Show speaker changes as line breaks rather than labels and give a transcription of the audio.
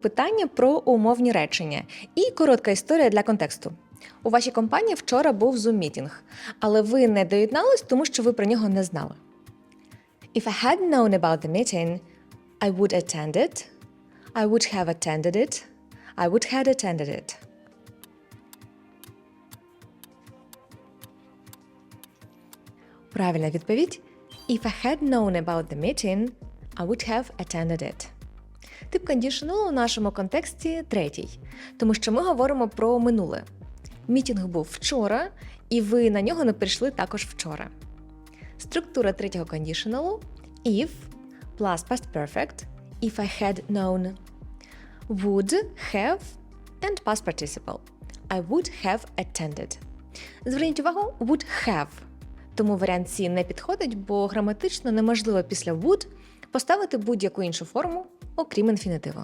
Питання про умовні речення і коротка історія для контексту. У вашій компанії вчора був Zoom-мітінг, але ви не доєднались, тому що ви про нього не знали. If I had known about the meeting, I would attend it. I would have attended it. I would had attended it. Правильна відповідь If I had known about the meeting, I would have attended it. Тип conditional у нашому контексті третій, тому що ми говоримо про минуле. Мітінг був вчора, і ви на нього не прийшли також вчора. Структура третього conditional if plus past perfect if I had known would have and past participle. I would have attended. Зверніть увагу, would have. Тому варіант C не підходить, бо граматично неможливо після would поставити будь-яку іншу форму, окрім інфінітиву.